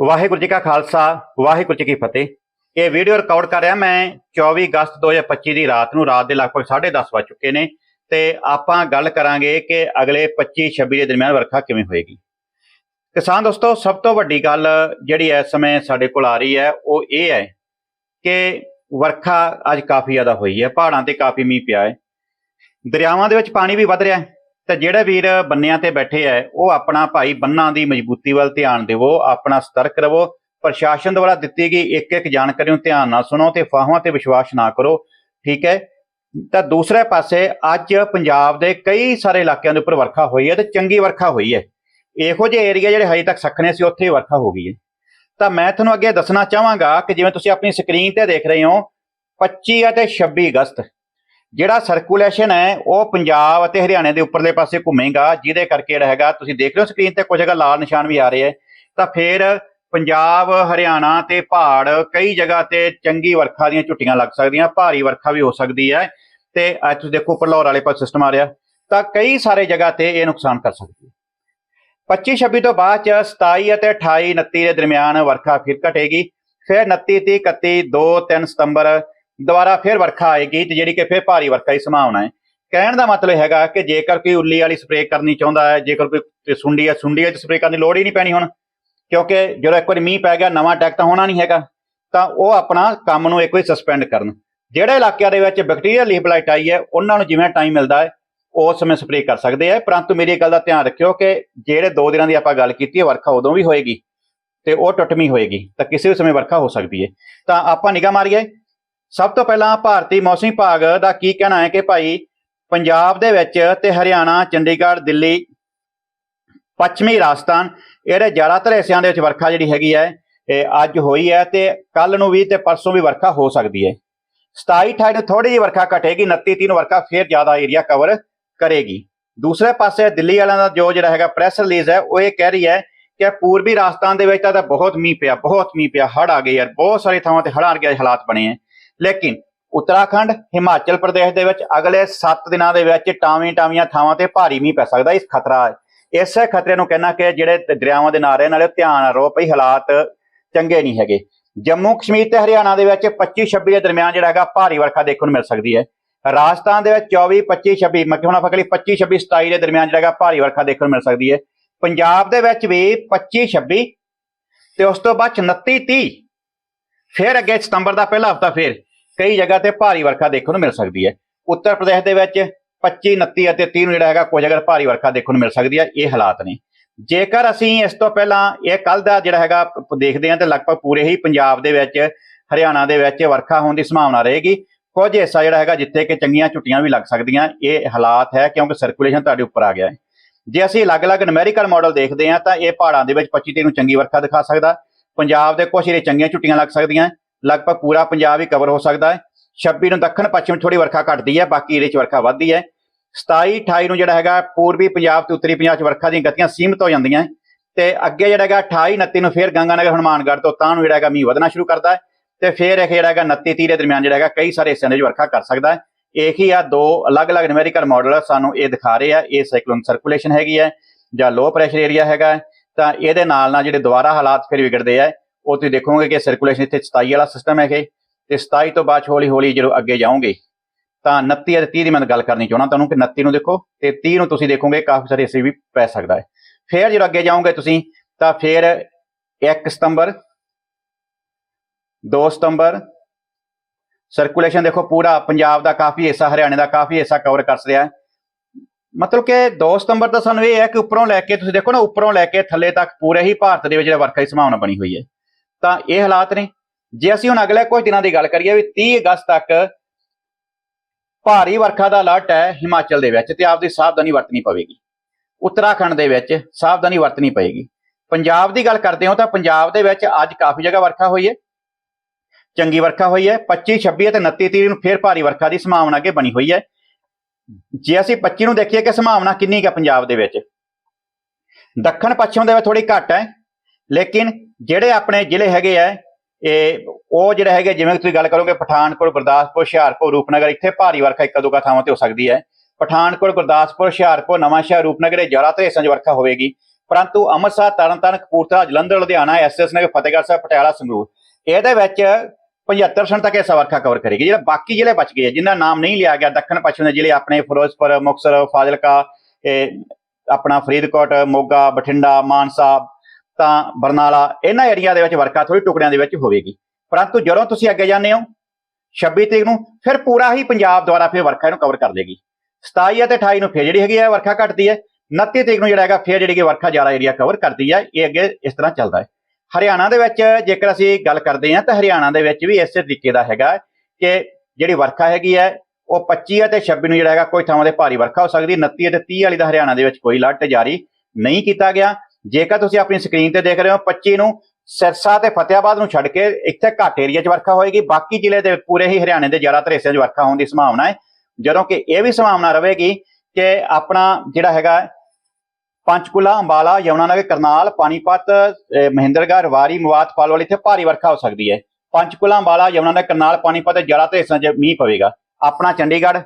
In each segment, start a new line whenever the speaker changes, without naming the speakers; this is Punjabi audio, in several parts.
ਵਾਹਿਗੁਰੂ ਜੀ ਕਾ ਖਾਲਸਾ, ਵਾਹਿਗੁਰੂ ਜੀ ਕੀ ਫਤਿਹ। ਇਹ ਵੀਡੀਓ ਰਿਕਾਰਡ ਕਰ ਰਿਹਾ ਮੈਂ 24 ਅਗਸਤ 2025 ਦੀ ਰਾਤ ਨੂੰ, ਰਾਤ ਦੇ ਲਗਭਗ 10:30 ਵੱਜ ਚੁੱਕੇ ਨੇ। ਤੇ ਆਪਾਂ ਗੱਲ ਕਰਾਂਗੇ ਕਿ ਅਗਲੇ 25 26 ਦੇ ਦਰਮਿਆਨ ਵਰਖਾ ਕਿਵੇਂ ਹੋਏਗੀ। ਕਿਸਾਨ ਦੋਸਤੋ, ਸਭ ਤੋਂ ਵੱਡੀ ਗੱਲ ਜਿਹੜੀ ਇਸ ਸਮੇਂ ਸਾਡੇ ਕੋਲ ਆ ਰਹੀ ਹੈ, ਉਹ ਇਹ ਹੈ ਕਿ ਵਰਖਾ ਅੱਜ ਕਾਫੀ ਜ਼ਿਆਦਾ ਹੋਈ ਹੈ। ਪਹਾੜਾਂ ਤੇ ਕਾਫੀ ਮੀਂਹ ਪਿਆ ਹੈ। ਦਰਿਆਵਾਂ ਦੇ ਵਿੱਚ ਪਾਣੀ ਵੀ ਵੱਧ ਰਿਹਾ ਹੈ। ਤੇ ਜਿਹੜੇ ਵੀਰ ਬੰਨਿਆਂ ਤੇ ਬੈਠੇ ਐ, ਉਹ ਆਪਣਾ ਭਾਈ ਬੰਨਾਂ ਦੀ ਮਜ਼ਬੂਤੀ ਵੱਲ ਧਿਆਨ ਦੇਵੋ, ਆਪਣਾ ਸਤਰਕ ਰਹੋ। ਪ੍ਰਸ਼ਾਸਨ ਦੁਆਰਾ ਦਿੱਤੀ ਗਈ ਇੱਕ ਇੱਕ ਜਾਣਕਾਰੀ ਨੂੰ ਧਿਆਨ ਨਾਲ ਸੁਣੋ ਤੇ ਫਾਹਾਂ ਤੇ ਵਿਸ਼ਵਾਸ ਨਾ ਕਰੋ, ਠੀਕ ਹੈ ਤਾਂ ਦੂਸਰੇ ਪਾਸੇ ਅੱਜ ਪੰਜਾਬ ਦੇ ਕਈ ਸਾਰੇ ਇਲਾਕਿਆਂ ਦੇ ਉੱਪਰ ਵਰਖਾ ਹੋਈ ਹੈ ਤੇ ਚੰਗੀ ਵਰਖਾ ਹੋਈ ਹੈ ਇਹੋ ਜਿਹੇ ਏਰੀਆ ਜਿਹੜੇ ਹਜੇ ਤੱਕ ਸਖਣੇ ਸੀ, ਉੱਥੇ ਵਰਖਾ ਹੋ ਗਈ ਹੈ ਤਾਂ ਮੈਂ ਤੁਹਾਨੂੰ ਅੱਗੇ ਦੱਸਣਾ ਚਾਹਾਂਗਾ ਕਿ ਜਿਵੇਂ ਤੁਸੀਂ ਆਪਣੀ ਸਕਰੀਨ ਤੇ ਦੇਖ ਰਹੇ ਹੋ 25 ਅਤੇ 26 ਅਗਸਤ ਜਿਹੜਾ ਸਰਕੂਲੇਸ਼ਨ ਹੈ, ਉਹ ਪੰਜਾਬ ਅਤੇ ਹਰਿਆਣੇ ਦੇ ਉੱਪਰਲੇ ਪਾਸੇ ਘੁੰਮੇਗਾ, ਜਿਹਦੇ ਕਰਕੇ ਜਿਹੜਾ ਹੈਗਾ, ਤੁਸੀਂ ਦੇਖ ਰਹੇ ਹੋ ਸਕਰੀਨ ਤੇ ਕੁਝ ਜਗ੍ਹਾ ਲਾਲ ਨਿਸ਼ਾਨ ਵੀ ਆ ਰਹੇ ਹੈ। ਤਾਂ ਫਿਰ ਪੰਜਾਬ, ਹਰਿਆਣਾ ਤੇ ਪਹਾੜ ਕਈ ਜਗ੍ਹਾ ਤੇ ਚੰਗੀ ਵਰਖਾ ਦੀਆਂ ਝੁੱਟੀਆਂ ਲੱਗ ਸਕਦੀਆਂ, ਭਾਰੀ ਵਰਖਾ ਵੀ ਹੋ ਸਕਦੀ ਹੈ ਤੇ ਅੱਜ ਤੁਸੀਂ ਦੇਖੋ ਉੱਪਰ ਵਾਲੇ ਪਾਸੇ ਸਿਸਟਮ ਆ ਰਿਹਾ, ਤਾਂ ਕਈ ਸਾਰੇ ਜਗ੍ਹਾ ਤੇ ਇਹ ਨੁਕਸਾਨ ਕਰ ਸਕਦੀ ਹੈ। 25 26 ਤੋਂ ਬਾਅਦ ਚ 27 ਅਤੇ 28 29 ਦੇ ਦਰਮਿਆਨ ਵਰਖਾ ਫਿਰ ਘਟੇਗੀ, ਫਿਰ 29 30 31 2 3 ਸਤੰਬਰ ਦੁਬਾਰਾ ਫਿਰ ਵਰਖਾ ਆਏਗੀ ਤੇ ਜਿਹੜੀ ਕਿ ਫਿਰ ਭਾਰੀ ਵਰਖਾ ਦੀ ਸੰਭਾਵਨਾ ਹੈ। ਕਹਿਣ ਦਾ ਮਤਲਬ ਹੈਗਾ ਕਿ ਜੇਕਰ ਕੋਈ ਉੱਲੀ ਵਾਲੀ ਸਪਰੇਅ ਕਰਨੀ ਚਾਹੁੰਦਾ ਹੈ, ਜੇਕਰ ਕੋਈ ਸੁੰਡੀ ਹੈ, ਸੁੰਡੀ ਵਿੱਚ ਸਪਰੇਅ ਕਰਨ ਦੀ ਲੋੜ ਹੀ ਨਹੀਂ ਪੈਣੀ ਹੁਣ, ਕਿਉਂਕਿ ਜਦੋਂ ਇੱਕ ਵਾਰੀ ਮੀਂਹ ਪੈ ਗਿਆ, ਨਵਾਂ ਟੈਕ ਤਾਂ ਹੋਣਾ ਨਹੀਂ ਹੈਗਾ, ਤਾਂ ਉਹ ਆਪਣਾ ਕੰਮ ਨੂੰ ਇੱਕ ਵਾਰੀ ਸਸਪੈਂਡ ਕਰਨ। ਜਿਹੜੇ ਇਲਾਕਿਆਂ ਦੇ ਵਿੱਚ ਬੈਕਟੀਰੀਅਲ ਲੀਫ ਬਲਾਈਟ ਆਈ ਹੈ, ਉਹਨਾਂ ਨੂੰ ਜਿਵੇਂ ਟਾਈਮ ਮਿਲਦਾ ਹੈ ਉਸ ਸਮੇਂ ਸਪਰੇਅ ਕਰ ਸਕਦੇ ਆ ਪਰੰਤੂ ਮੇਰੀ ਇੱਕ ਗੱਲ ਦਾ ਧਿਆਨ ਰੱਖਿਓ ਕਿ ਜਿਹੜੇ ਦੋ ਦਿਨਾਂ ਦੀ ਆਪਾਂ ਗੱਲ ਕੀਤੀ ਹੈ, ਵਰਖਾ ਉਦੋਂ ਵੀ ਹੋਏਗੀ ਤੇ ਉਹ ਟੁੱਟਵੀਂ ਹੋਏਗੀ, ਤਾਂ ਕਿਸੇ ਵੀ ਸਮੇਂ ਵਰਖਾ ਹੋ ਸਕਦੀ ਹੈ। ਤਾਂ ਆਪਾਂ ਨਿਗਾਹ ਮਾਰੀਏ ਸਭ ਤੋਂ ਪਹਿਲਾਂ ਭਾਰਤੀ ਮੌਸਮ ਵਿਭਾਗ ਦਾ ਕੀ ਕਹਿਣਾ ਹੈ ਕਿ ਭਾਈ ਪੰਜਾਬ ਦੇ ਵਿੱਚ ਤੇ ਹਰਿਆਣਾ, ਚੰਡੀਗੜ੍ਹ, ਦਿੱਲੀ, ਪੱਛਮੀ ਰਾਜਸਥਾਨ, ਇਹਦੇ ਜ਼ਿਆਦਾਤਰ ਹਿੱਸਿਆਂ ਦੇ ਵਿੱਚ ਵਰਖਾ ਜਿਹੜੀ ਹੈਗੀ ਹੈ, ਇਹ ਅੱਜ ਹੋਈ ਹੈ ਤੇ ਕੱਲ ਨੂੰ ਵੀ ਤੇ ਪਰਸੋਂ ਵੀ ਵਰਖਾ ਹੋ ਸਕਦੀ ਹੈ। 27 28 ਨੂੰ ਥੋੜੀ ਜਿਹੀ ਵਰਖਾ ਘਟੇਗੀ 29 30 ਨੂੰ ਵਰਖਾ ਫੇਰ ਜ਼ਿਆਦਾ ਏਰੀਆ ਕਵਰ ਕਰੇਗੀ। ਦੂਸਰੇ ਪਾਸੇ ਦਿੱਲੀ ਵਾਲਿਆਂ ਦਾ ਜੋ ਜਿਹੜਾ ਹੈਗਾ ਪ੍ਰੈਸ ਰਿਲੀਜ਼ ਹੈ, ਉਹ ਇਹ ਕਹਿ ਰਹੀ ਹੈ ਕਿ ਪੂਰਬੀ ਰਾਜਸਥਾਨ ਦੇ ਵਿੱਚ ਤਾਂ ਬਹੁਤ ਮੀਂਹ ਪਿਆ, ਬਹੁਤ ਮੀਂਹ ਪਿਆ ਹੜ ਆ ਗਏ ਯਾਰ, ਬਹੁਤ ਸਾਰੇ ਥਾਵਾਂ ਤੇ ਹੜ੍ਹਾਂ ਵਰਗੇ ਹਾਲਾਤ ਬਣੇ ਹੈ। ਲੇਕਿਨ ਉੱਤਰਾਖੰਡ, ਹਿਮਾਚਲ ਪ੍ਰਦੇਸ਼ ਦੇ ਵਿੱਚ ਅਗਲੇ 7 ਦਿਨਾਂ ਦੇ ਵਿੱਚ ਟਾਵੀਂ ਟਾਵੀਆਂ ਥਾਵਾਂ ਤੇ ਭਾਰੀ ਮੀਂਹ ਪੈ ਸਕਦਾ ਇਸ ਖਤਰਾ ਹੈ ਇਸੇ ਖਤਰੇ ਨੂੰ ਕਹਿਣਾ ਕਿ ਜਿਹੜੇ ਦਰਿਆਵਾਂ ਦੇ ਨਾਰੇ ਨਾਲੇ ਧਿਆਨ ਨਾਲ ਰਹੋ, ਭਈ ਹਾਲਾਤ ਚੰਗੇ ਨਹੀਂ ਹੈਗੇ। ਜੰਮੂ ਕਸ਼ਮੀਰ ਤੇ ਹਰਿਆਣਾ ਦੇ ਵਿੱਚ 25 26 ਦੇ ਦਰਮਿਆਨ ਜਿਹੜਾ ਹੈਗਾ ਭਾਰੀ ਵਰਖਾ ਦੇਖਣ ਨੂੰ ਮਿਲ ਸਕਦੀ ਹੈ। ਰਾਜਸਥਾਨ ਦੇ ਵਿੱਚ 24 25 26 ਮੱਕੀ ਹੁਣ ਆਪਾਂ ਕਹਲੀ 25 26 27 ਦੇ ਦਰਮਿਆਨ ਜਿਹੜਾ ਹੈਗਾ ਭਾਰੀ ਵਰਖਾ ਦੇਖਣ ਨੂੰ ਮਿਲ ਸਕਦੀ ਹੈ। ਪੰਜਾਬ ਦੇ ਵਿੱਚ ਵੀ 25 26 ਤੇ ਉਸ ਤੋਂ ਬਾਅਦ 29 30 ਫਿਰ ਅੱਗੇ ਸਤੰਬਰ ਦਾ ਪਹਿਲਾ ਹਫਤਾ ਫਿਰ ਕਈ ਜਗ੍ਹਾ ਤੇ ਭਾਰੀ ਵਰਖਾ ਦੇਖਣ ਨੂੰ ਮਿਲ ਸਕਦੀ ਹੈ। ਉੱਤਰ ਪ੍ਰਦੇਸ਼ ਦੇ ਵਿੱਚ 25 29 ਅਤੇ 30 ਨੂੰ ਜਿਹੜਾ ਹੈਗਾ, ਕੁਝ ਜਗ੍ਹਾ ਭਾਰੀ ਵਰਖਾ ਦੇਖਣ ਨੂੰ ਮਿਲ ਸਕਦੀ ਹੈ। ਇਹ ਹਾਲਾਤ ਨੇ। ਜੇਕਰ ਅਸੀਂ ਇਸ ਤੋਂ ਪਹਿਲਾਂ ਇਹ ਕੱਲ ਦਾ ਜਿਹੜਾ ਹੈਗਾ ਦੇਖਦੇ ਹਾਂ ਤੇ ਲਗਭਗ ਪੂਰੇ ਹੀ ਪੰਜਾਬ ਦੇ ਵਿੱਚ, ਹਰਿਆਣਾ ਦੇ ਵਿੱਚ ਵਰਖਾ ਹੋਣ ਦੀ ਸੰਭਾਵਨਾ ਰਹੇਗੀ। ਕੁਝ ਹਿੱਸਾ ਜਿਹੜਾ ਹੈਗਾ, ਜਿੱਥੇ ਕਿ ਚੰਗੀਆਂ ਝੁੱਟੀਆਂ ਵੀ ਲੱਗ ਸਕਦੀਆਂ, ਇਹ ਹਾਲਾਤ ਹੈ ਕਿਉਂਕਿ ਸਰਕੂਲੇਸ਼ਨ ਤੁਹਾਡੇ ਉੱਪਰ ਆ ਗਿਆ ਹੈ। ਜੇ ਅਸੀਂ ਅਲੱਗ-ਅਲੱਗ ਨੂਮੈਰੀਕਲ ਮਾਡਲ ਦੇਖਦੇ ਹਾਂ, ਤਾਂ ਇਹ ਪਹਾੜਾਂ ਦੇ ਵਿੱਚ 25 ਤੀਹ ਨੂੰ ਚੰਗੀ ਵਰਖਾ ਦਿਖਾ ਸਕਦਾ। ਪੰਜਾਬ ਦੇ ਕੁਝ ਏਰੀਏ ਚੰਗੀਆਂ ਝੁੱਟੀਆਂ ਲੱਗ ਸਕਦੀਆਂ। ਲਗਭਗ ਪੂਰਾ ਪੰਜਾਬ ਹੀ ਕਵਰ ਹੋ ਸਕਦਾ ਹੈ। 26 ਨੂੰ ਦੱਖਣ ਪੱਛਮ ਥੋੜੀ ਵਰਖਾ ਘਟਦੀ ਹੈ ਬਾਕੀ ਏਰੀਏ 'ਚ ਵਰਖਾ ਵੱਧਦੀ ਹੈ। 27 28 ਨੂੰ ਜਿਹੜਾ ਹੈਗਾ ਪੂਰਬੀ ਪੰਜਾਬ ਤੇ ਉੱਤਰੀ ਪੰਜਾਬ 'ਚ ਵਰਖਾ ਦੀਆਂ ਗਤੀਆਂ ਸੀਮਿਤ ਹੋ ਜਾਂਦੀਆਂ ਹੈ। ਤੇ ਅੱਗੇ ਜਿਹੜਾ ਹੈਗਾ 28 29 ਨੂੰ ਫਿਰ ਗੰਗਾਨਗਰ ਹਨੂਮਾਨਗੜ੍ਹ ਤੋਂ ਤਾਂ ਨੂੰ ਜਿਹੜਾ ਹੈਗਾ ਮੀਂਹ ਵਧਣਾ ਸ਼ੁਰੂ ਕਰਦਾ ਹੈ। ਤੇ ਫਿਰ ਇਹ ਜਿਹੜਾ ਹੈਗਾ 29 30 ਦੇ ਦਰਮਿਆਨ ਜਿਹੜਾ ਹੈਗਾ ਕਈ ਸਾਰੇ ਹਿੱਸਿਆਂ ਦੇ ਵਿੱਚ ਵਰਖਾ ਕਰ ਸਕਦਾ ਹੈ। ਇਹੀ ਆ ਦੋ ਅਲੱਗ-ਅਲੱਗ ਨੂਮੈਰੀਕਲ ਮਾਡਲ ਸਾਨੂੰ ਇਹ ਦਿਖਾ ਰਹੇ ਆ। ਇਹ ਸਾਈਕਲੋਨ ਸਰਕੂਲੇਸ਼ਨ ਹੈਗੀ ਹੈ ਜਾਂ ਲੋ ਪ੍ਰੈਸ਼ਰ ਏਰੀਆ ਹੈਗਾ ਹੈ, ਤਾਂ ਇਹਦੇ ਨਾਲ ਨਾਲ ਜਿਹੜੇ ਦੁਬਾਰਾ ਹਾਲਾਤ ਫਿਰ ਵਿਗੜਦੇ ਆ। ਉਹ ਤੁਸੀਂ ਦੇਖੋਗੇ ਕਿ ਸਰਕੂਲੇਸ਼ਨ ਇੱਥੇ 27 ਵਾਲਾ ਸਿਸਟਮ ਹੈ ਇਹ ਤੇ 27 ਤੋਂ ਬਾਅਦ ਹੌਲੀ ਹੌਲੀ ਜਦੋਂ ਅੱਗੇ ਜਾਓਗੇ, ਤਾਂ 29 ਅਤੇ 30 ਦੀ ਮੈਂ ਗੱਲ ਕਰਨੀ ਚਾਹੁੰਦਾ ਤੁਹਾਨੂੰ ਕਿ 29 ਨੂੰ ਦੇਖੋ ਤੇ 30 ਨੂੰ ਤੁਸੀਂ ਦੇਖੋਗੇ ਕਾਫੀ ਸਾਰੇ ਹਿੱਸੇ ਵੀ ਪੈ ਸਕਦਾ ਹੈ। ਫਿਰ ਜਦੋਂ ਅੱਗੇ ਜਾਓਗੇ ਤੁਸੀਂ, ਤਾਂ ਫਿਰ 1 ਸਤੰਬਰ 2 ਸਤੰਬਰ ਸਰਕੂਲੇਸ਼ਨ ਦੇਖੋ ਪੂਰਾ ਪੰਜਾਬ ਦਾ ਕਾਫੀ ਹਿੱਸਾ, ਹਰਿਆਣੇ ਦਾ ਕਾਫੀ ਹਿੱਸਾ ਕਵਰ ਕਰ ਰਿਹਾ ਹੈ। ਮਤਲਬ ਕਿ 2 ਸਤੰਬਰ ਤਾਂ ਸਾਨੂੰ ਇਹ ਹੈ ਕਿ ਉੱਪਰੋਂ ਲੈ ਕੇ ਤੁਸੀਂ ਦੇਖੋ ਨਾ, ਉੱਪਰੋਂ ਲੈ ਕੇ ਥੱਲੇ ਤੱਕ ਪੂਰੇ ਹੀ ਭਾਰਤ ਦੇ ਵਿੱਚ ਜਿਹੜਾ ਵਰਖਾ ਦੀ ਸੰਭਾਵਨਾ ਬਣੀ ਹੋਈ ਹੈ। ਤਾਂ ਇਹ ਹਾਲਾਤ ਨੇ। ਜੇ ਅਸੀਂ ਹੁਣ ਅਗਲੇ ਕੁਝ ਦਿਨਾਂ ਦੀ ਗੱਲ ਕਰੀਏ ਵੀ 30 ਅਗਸਤ ਤੱਕ ਭਾਰੀ ਵਰਖਾ ਦਾ ਅਲਰਟ ਹੈ, ਹਿਮਾਚਲ ਦੇ ਵਿੱਚ, ਤੇ ਆਪਦੀ ਸਾਵਧਾਨੀ ਵਰਤਣੀ ਪਵੇਗੀ। ਉੱਤਰਾਖੰਡ ਦੇ ਵਿੱਚ ਸਾਵਧਾਨੀ ਵਰਤਣੀ ਪਵੇਗੀ। ਪੰਜਾਬ ਦੀ ਗੱਲ ਕਰਦੇ ਹਾਂ ਤਾਂ ਪੰਜਾਬ ਦੇ ਵਿੱਚ ਅੱਜ ਕਾਫੀ ਜਗ੍ਹਾ ਵਰਖਾ ਹੋਈ ਹੈ। ਚੰਗੀ ਵਰਖਾ ਹੋਈ ਹੈ। 25 26 ਅਤੇ 29 30 ਨੂੰ ਫਿਰ ਭਾਰੀ ਵਰਖਾ ਦੀ ਸੰਭਾਵਨਾ ਅੱਗੇ ਬਣੀ ਹੋਈ ਹੈ। ਜੇ ਅਸੀਂ 25 ਨੂੰ ਦੇਖੀਏ ਕਿ ਸੰਭਾਵਨਾ ਕਿੰਨੀ ਕੁ ਹੈ ਪੰਜਾਬ ਦੇ ਵਿੱਚ। ਦੱਖਣ ਪੱਛਮ ਦੇ ਵਿੱਚ ਥੋੜੀ ਘੱਟ ਹੈ। ਲੇਕਿਨ ਜਿਹੜੇ ਆਪਣੇ ਜ਼ਿਲ੍ਹੇ ਹੈਗੇ ਆ ਇਹ ਉਹ ਜਿਹੜੇ ਹੈਗੇ ਜਿਵੇਂ ਤੁਸੀਂ ਗੱਲ ਕਰੋਗੇ ਪਠਾਨਕੋਟ ਗੁਰਦਾਸਪੁਰ ਹੁਸ਼ਿਆਰਪੁਰ ਰੂਪਨਗਰ ਇੱਥੇ ਭਾਰੀ ਵਰਖਾ ਇੱਕ ਦੋ ਥਾਵਾਂ ਤੇ ਹੋ ਸਕਦੀ ਹੈ। ਪਠਾਨਕੋਟ ਗੁਰਦਾਸਪੁਰ ਹੁਸ਼ਿਆਰਪੁਰ ਨਵਾਂਸ਼ਹਿਰ ਰੂਪਨਗਰ ਦੇ ਜ਼ਿਆਦਾਤਰ ਹਿੱਸਿਆਂ 'ਚ ਵਰਖਾ ਹੋਵੇਗੀ। ਪਰੰਤੂ ਅੰਮ੍ਰਿਤਸਰ ਤਰਨਤਾਰਨ ਕਪੂਰਥਲਾ ਜਲੰਧਰ ਲੁਧਿਆਣਾ ਐਸਐਸ ਨਗਰ ਫਤਿਹਗੜ੍ਹ ਸਾਹਿਬ ਪਟਿਆਲਾ ਸੰਗਰੂਰ ਇਹਦੇ ਵਿੱਚ 75% ਤੱਕ ਇਹ ਵਰਖਾ ਕਵਰ ਕਰੇਗੀ। ਜਿਹੜਾ ਬਾਕੀ ਜ਼ਿਲ੍ਹੇ ਬਚ ਗਏ ਆ, ਜਿਨ੍ਹਾਂ ਦਾ ਨਾਮ ਨਹੀਂ ਲਿਆ ਗਿਆ ਦੱਖਣ ਪੱਛਮ ਦੇ ਜ਼ਿਲ੍ਹੇ ਆਪਣੇ ਫਿਰੋਜ਼ਪੁਰ ਮੁਕਤਸਰ ਫਾਜ਼ਿਲਕਾ ਇਹ ਆਪਣਾ ਫਰੀਦਕੋਟ ਮੋਗਾ ਬਠਿੰਡਾ ਮਾਨਸਾ ਤਾਂ ਬਰਨਾਲਾ ਇਹਨਾਂ ਏਰੀਆ ਦੇ ਵਿੱਚ ਵਰਖਾ ਥੋੜੀ ਟੁਕੜਿਆਂ ਦੇ ਵਿੱਚ ਹੋਵੇਗੀ। ਪਰੰਤੂ ਜਦੋਂ ਤੁਸੀਂ ਅੱਗੇ ਜਾਂਦੇ ਹੋ 26 ਤਰੀਕ ਨੂੰ ਫਿਰ ਪੂਰਾ ਹੀ ਪੰਜਾਬ ਦੁਆਰਾ ਫਿਰ ਵਰਖਾ ਇਹਨੂੰ ਕਵਰ ਕਰ ਲੇਗੀ 27 ਅਤੇ 28 ਨੂੰ ਫਿਰ ਜਿਹੜੀ ਹੈਗੀ ਹੈ ਵਰਖਾ ਘਟਦੀ ਹੈ 29 ਤਰੀਕ ਨੂੰ ਜਿਹੜਾ ਹੈਗਾ ਫਿਰ ਜਿਹੜੀ ਕਿ ਵਰਖਾ ਜ਼ਿਆਦਾ ਏਰੀਆ ਕਵਰ ਕਰਦੀ ਹੈ, ਇਹ ਅੱਗੇ ਇਸ ਤਰ੍ਹਾਂ ਚੱਲਦਾ ਹੈ। ਹਰਿਆਣਾ ਦੇ ਵਿੱਚ ਜੇਕਰ ਅਸੀਂ ਗੱਲ ਕਰਦੇ ਹਾਂ, ਤਾਂ ਹਰਿਆਣਾ ਦੇ ਵਿੱਚ ਵੀ ਇਸੇ ਤਰੀਕੇ ਦਾ ਹੈਗਾ ਕਿ ਜਿਹੜੀ ਵਰਖਾ ਹੈਗੀ ਹੈ, ਉਹ 25 ਅਤੇ 26 ਨੂੰ ਜਿਹੜਾ ਹੈਗਾ ਕੋਈ ਥਾਵਾਂ ਤੇ ਭਾਰੀ ਵਰਖਾ ਹੋ ਸਕਦੀ ਹੈ। 29 ਅਤੇ 30 ਵਾਲੀ ਦਾ ਹਰਿਆਣਾ ਦੇ ਵਿੱਚ ਕੋਈ ਅਲਰਟ ਜਾਰੀ ਨਹੀਂ ਕੀਤਾ ਗਿਆ। ਜੇਕਰ ਤੁਸੀਂ ਆਪਣੀ ਸਕਰੀਨ ਤੇ ਦੇਖ ਰਹੇ ਹੋ 25 ਨੂੰ ਸਿਰਸਾ ਤੇ ਫਤਿਆਬਾਦ ਨੂੰ ਛੱਡ ਕੇ ਇੱਥੇ ਘੱਟ ਏਰੀਆ 'ਚ ਵਰਖਾ ਹੋਏਗੀ। ਬਾਕੀ ਜ਼ਿਲ੍ਹੇ ਦੇ ਪੂਰੇ ਹੀ ਹਰਿਆਣੇ ਦੇ ਜ਼ਿਆਦਾਤਰ ਹਿੱਸਿਆਂ 'ਚ ਵਰਖਾ ਹੋਣ ਦੀ ਸੰਭਾਵਨਾ ਹੈ। ਜਦੋਂ ਕਿ ਇਹ ਵੀ ਸੰਭਾਵਨਾ ਰਹੇਗੀ ਕਿ ਆਪਣਾ ਜਿਹੜਾ ਹੈਗਾ ਪੰਚਕੂਲਾ, ਅੰਬਾਲਾ, ਯਮੁਨਾਨਗਰ, ਕਰਨਾਲ, ਪਾਣੀਪਤ ਮਹਿੰਦਰਗੜ੍ਹ ਰਵਾਰੀ ਮਵਾਤ ਪਾਲਵਾਲ ਇੱਥੇ ਭਾਰੀ ਵਰਖਾ ਹੋ ਸਕਦੀ ਹੈ। ਪੰਚਕੂਲਾ, ਅੰਬਾਲਾ, ਯਮੁਨਾਨਗਰ, ਕਰਨਾਲ, ਪਾਣੀਪਤ ਦੇ ਜ਼ਿਆਦਾਤਰ ਹਿੱਸਿਆਂ 'ਚ ਮੀਂਹ ਪਵੇਗਾ। ਆਪਣਾ ਚੰਡੀਗੜ੍ਹ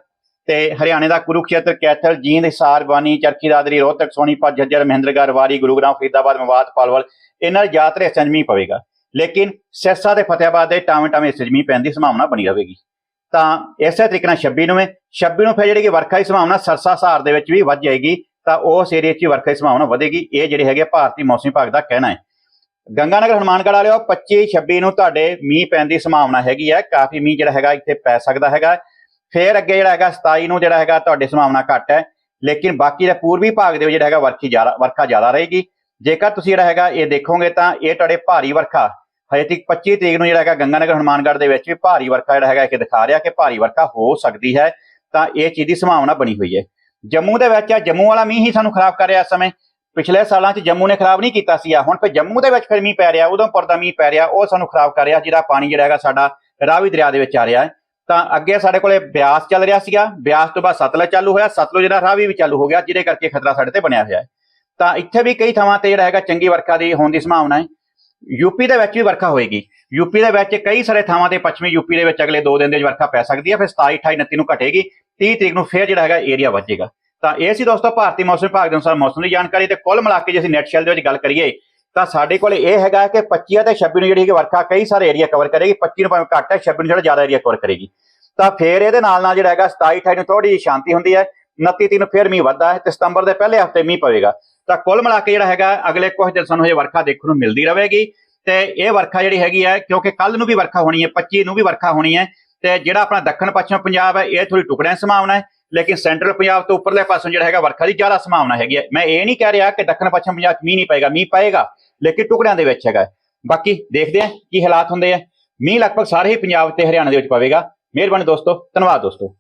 ਤੇ ਹਰਿਆਣੇ ਦਾ ਕੁਰੂਖੇਤਰ ਕੈਥਲ, ਜੀਂਦ, ਹਿਸਾਰ, ਬਾਨੀ, ਚਰਖੀ, ਦਾਦਰੀ, ਰੋਹਤਕ ਸੋਨੀਪਤ ਜੱਜਰ ਮਹਿੰਦਰਗੜ੍ਹ ਰਵਾਰੀ ਗੁਰੂਗ੍ਰਾਮ, ਫਰੀਦਾਬਾਦ, ਮਵਾਦ, ਪਾਲਵਾਲ, ਇਹਨਾਂ ਦੇ ਜ਼ਿਆਦਾਤਰ ਹਿੱਸਿਆਂ 'ਚ ਮੀਂਹ ਪਵੇਗਾ। ਲੇਕਿਨ ਸਿਰਸਾ ਤੇ ਫਤਿਆਬਾਦ ਦੇ ਟਾਵੇਂ ਟਾਵੇਂ ਹਿੱਸੇ 'ਚ ਮੀਂਹ ਪੈਣ ਦੀ ਸੰਭਾਵਨਾ ਬਣੀ ਰਹੇਗੀ ਤਾਂ ਇਸੇ ਤਰੀਕੇ ਨਾਲ 26 ਨੂੰ ਹੈ 26 ਨੂੰ ਫਿਰ ਜਿਹੜੀ ਕਿ ਵਰਖਾ ਦੀ ਸੰਭਾਵਨਾ ਸਰਸਾ ਸਹਾਰ ਦੇ ਵਿੱਚ ਵੀ ਵੱਧ ਜਾਏਗੀ, ਤਾਂ ਉਸ ਏਰੀਆ 'ਚ ਹੀ ਵਰਖਾ ਦੀ ਸੰਭਾਵਨਾ ਵਧੇਗੀ। ਇਹ ਜਿਹੜੇ ਹੈਗੇ ਭਾਰਤੀ ਮੌਸਮੀ ਵਿਭਾਗ ਦਾ ਕਹਿਣਾ ਹੈ। ਗੰਗਾਨਗਰ, ਹਨੂਮਾਨਗੜ੍ਹ ਵਾਲਿਓ 25 26 ਨੂੰ ਤੁਹਾਡੇ ਮੀਂਹ ਪੈਣ ਦੀ ਸੰਭਾਵਨਾ ਹੈਗੀ ਹੈ। ਕਾਫੀ ਮੀਂਹ ਜਿਹੜਾ ਹੈਗਾ ਇੱਥੇ ਪੈ ਸਕਦਾ ਹੈਗਾ। ਫਿਰ ਅੱਗੇ ਜਿਹੜਾ ਹੈਗਾ 27 ਨੂੰ ਜਿਹੜਾ ਹੈਗਾ ਤੁਹਾਡੀ ਸੰਭਾਵਨਾ ਘੱਟ ਹੈ, ਲੇਕਿਨ ਬਾਕੀ ਦੇ ਪੂਰਬੀ ਭਾਗ ਦੇ ਵਿੱਚ ਜਿਹੜਾ ਹੈਗਾ ਵਰਖੀ ਜ਼ਿਆਦਾ, ਵਰਖਾ ਜ਼ਿਆਦਾ ਰਹੇਗੀ। ਜੇਕਰ ਤੁਸੀਂ ਜਿਹੜਾ ਹੈਗਾ ਇਹ ਦੇਖੋਗੇ ਤਾਂ ਇਹ ਤੁਹਾਡੇ ਭਾਰੀ ਵਰਖਾ, ਹਜੇ ਤੱਕ 25 ਤਰੀਕ ਨੂੰ ਜਿਹੜਾ ਹੈਗਾ ਗੰਗਾਨਗਰ ਹਨੂਮਾਨਗੜ੍ਹ ਦੇ ਵਿੱਚ ਵੀ ਭਾਰੀ ਵਰਖਾ ਜਿਹੜਾ ਹੈਗਾ ਇਹ ਦਿਖਾ ਰਿਹਾ ਕਿ ਭਾਰੀ ਵਰਖਾ ਹੋ ਸਕਦੀ ਹੈ, ਤਾਂ ਇਹ ਚੀਜ਼ ਦੀ ਸੰਭਾਵਨਾ ਬਣੀ ਹੋਈ ਹੈ। ਜੰਮੂ ਦੇ ਵਿੱਚ ਆ, ਜੰਮੂ ਵਾਲਾ ਮੀਂਹ ਹੀ ਸਾਨੂੰ ਖਰਾਬ ਕਰ ਰਿਹਾ ਇਸ ਸਮੇਂ। ਪਿਛਲੇ ਸਾਲਾਂ 'ਚ ਜੰਮੂ ਨੇ ਖਰਾਬ ਨਹੀਂ ਕੀਤਾ ਸੀ ਹੁਣ ਫਿਰ ਜੰਮੂ ਦੇ ਵਿੱਚ ਫਿਰ ਮੀਂਹ ਪੈ ਰਿਹਾ ਉਧਮਪੁਰ ਦਾ ਮੀਂਹ ਪੈ ਰਿਹਾ, ਉਹ ਸਾਨੂੰ ਖਰਾਬ ਕਰ ਰਿਹਾ ਜਿਹੜਾ ਪਾਣੀ ਜਿਹੜਾ ਹੈਗਾ ਸਾਡਾ ਰਾਵੀ ਦਰਿਆ ਦੇ ਵਿੱਚ ਆ ਰਿਹਾ ਹੈ। ਤਾਂ ਅੱਗੇ ਸਾਡੇ ਕੋਲੇ ਬਿਆਸ ਚੱਲ ਰਿਹਾ ਸੀਗਾ। ਬਿਆਸ ਤੋਂ ਬਾਅਦ ਸਤਲੁਜ ਚਾਲੂ ਹੋਇਆ। ਸਤਲੁਜ ਦਾ ਰਾਹ ਵੀ ਚਾਲੂ ਹੋ ਗਿਆ, ਜਿਹਦੇ ਕਰਕੇ ਖਤਰਾ ਸਾਡੇ ਤੇ ਬਣਿਆ ਹੋਇਆ ਹੈ। ਤਾਂ ਇੱਥੇ ਵੀ ਕਈ ਥਾਵਾਂ ਤੇ ਜਿਹੜਾ ਹੈਗਾ ਚੰਗੀ ਵਰਖਾ ਦੀ ਹੋਣ ਦੀ ਸੰਭਾਵਨਾ ਹੈ। ਯੂਪੀ ਦੇ ਵਿੱਚ ਵੀ ਵਰਖਾ ਹੋਏਗੀ। ਯੂਪੀ ਦੇ ਵਿੱਚ ਕਈ ਸਾਰੇ ਥਾਵਾਂ ਤੇ ਪੱਛਮੀ ਯੂਪੀ ਦੇ ਵਿੱਚ ਅਗਲੇ 2 ਦਿਨ ਦੇ ਵਿੱਚ ਵਰਖਾ ਪੈ ਸਕਦੀ ਹੈ। ਫਿਰ 27 28 29 ਨੂੰ ਘਟੇਗੀ। 30 ਤਰੀਕ ਨੂੰ ਫਿਰ ਜਿਹੜਾ ਹੈਗਾ ਏਰੀਆ ਵਧੇਗਾ। ਤਾਂ ਇਹ ਸੀ ਦੋਸਤੋ, ਭਾਰਤੀ ਮੌਸਮ ਵਿਭਾਗ ਦੇ ਅਨੁਸਾਰ ਮੌਸਮ ਦੀ ਜਾਣਕਾਰੀ ਤੇ ਕੁੱਲ ਮਿਲਾ ਕੇ ਜੇ ਅਸੀਂ ਨੈਟ ਸ਼ੈਲ ਦੇ ਵਿੱਚ ਗੱਲ ਕਰੀਏ ਤਾਂ ਸਾਡੇ ਕੋਲ ਇਹ ਹੈਗਾ ਕਿ 25 ਅਤੇ 26 ਨੂੰ ਜਿਹੜੀ ਹੈਗੀ ਵਰਖਾ ਕਈ ਸਾਰੇ ਏਰੀਆ ਕਵਰ ਕਰੇਗੀ 25 ਨੂੰ ਭਾਵੇਂ ਘੱਟ ਹੈ 26 ਨੂੰ ਜਿਹੜਾ ਜ਼ਿਆਦਾ ਏਰੀਆ ਕਵਰ ਕਰੇਗੀ। ਤਾਂ ਫਿਰ ਇਹਦੇ ਨਾਲ ਨਾਲ ਜਿਹੜਾ ਹੈਗਾ 27 28 ਨੂੰ ਥੋੜੀ ਜਿਹੀ ਸ਼ਾਂਤੀ ਹੁੰਦੀ ਹੈ 29 ਤਰੀਕ ਨੂੰ ਫਿਰ ਮੀਂਹ ਵੱਧਦਾ ਹੈ ਤੇ ਸਤੰਬਰ ਦੇ ਪਹਿਲੇ ਹਫ਼ਤੇ ਮੀਂਹ ਪਵੇਗਾ। ਤਾਂ ਕੁੱਲ ਮਿਲਾ ਕੇ ਜਿਹੜਾ ਹੈਗਾ, ਅਗਲੇ ਕੁਝ ਦਿਨ ਸਾਨੂੰ ਇਹ ਵਰਖਾ ਦੇਖਣ ਨੂੰ ਮਿਲਦੀ ਰਹੇਗੀ ਤੇ ਇਹ ਵਰਖਾ ਜਿਹੜੀ ਹੈਗੀ ਹੈ, ਕਿਉਂਕਿ ਕੱਲ ਨੂੰ ਵੀ ਵਰਖਾ ਹੋਣੀ ਹੈ 25 ਨੂੰ ਵੀ ਵਰਖਾ ਹੋਣੀ ਹੈ ਤੇ ਜਿਹੜਾ ਆਪਣਾ ਦੱਖਣ ਪੱਛਮ ਪੰਜਾਬ ਹੈ, ਇਹ ਥੋੜੀ ਟੁਕੜਿਆਂ ਦੀ ਸੰਭਾਵਨਾ ਹੈ। ਲੇਕਿਨ ਸੈਂਟਰਲ ਪੰਜਾਬ ਤੋਂ ਉੱਪਰਲੇ ਪਾਸੋਂ ਜਿਹੜਾ ਹੈਗਾ ਵਰਖਾ ਦੀ ਜ਼ਿਆਦਾ ਸੰਭਾਵਨਾ ਹੈਗੀ ਹੈ। ਮੈਂ ਇਹ ਨਹੀਂ ਕਹਿ ਰਿਹਾ ਕਿ ਦੱਖਣ ਪੱਛਮ ਪੰਜਾਬ 'ਚ ਮੀਂਹ ਨਹੀਂ ਪਏਗਾ, ਮੀਂਹ ਪਏਗਾ, ਲੇਕਿਨ ਟੁਕੜਿਆਂ ਦੇ ਵਿੱਚ ਹੈਗਾ। ਬਾਕੀ ਦੇਖਦੇ ਹਾਂ ਕੀ ਹਾਲਾਤ ਹੁੰਦੇ ਆ। ਮੀਂਹ ਲਗਭਗ ਸਾਰੇ ਹੀ ਪੰਜਾਬ ਤੇ ਹਰਿਆਣਾ ਦੇ ਵਿੱਚ ਪਵੇਗਾ। ਮਿਹਰਬਾਨੀ ਦੋਸਤੋ, ਧੰਨਵਾਦ ਦੋਸਤੋ।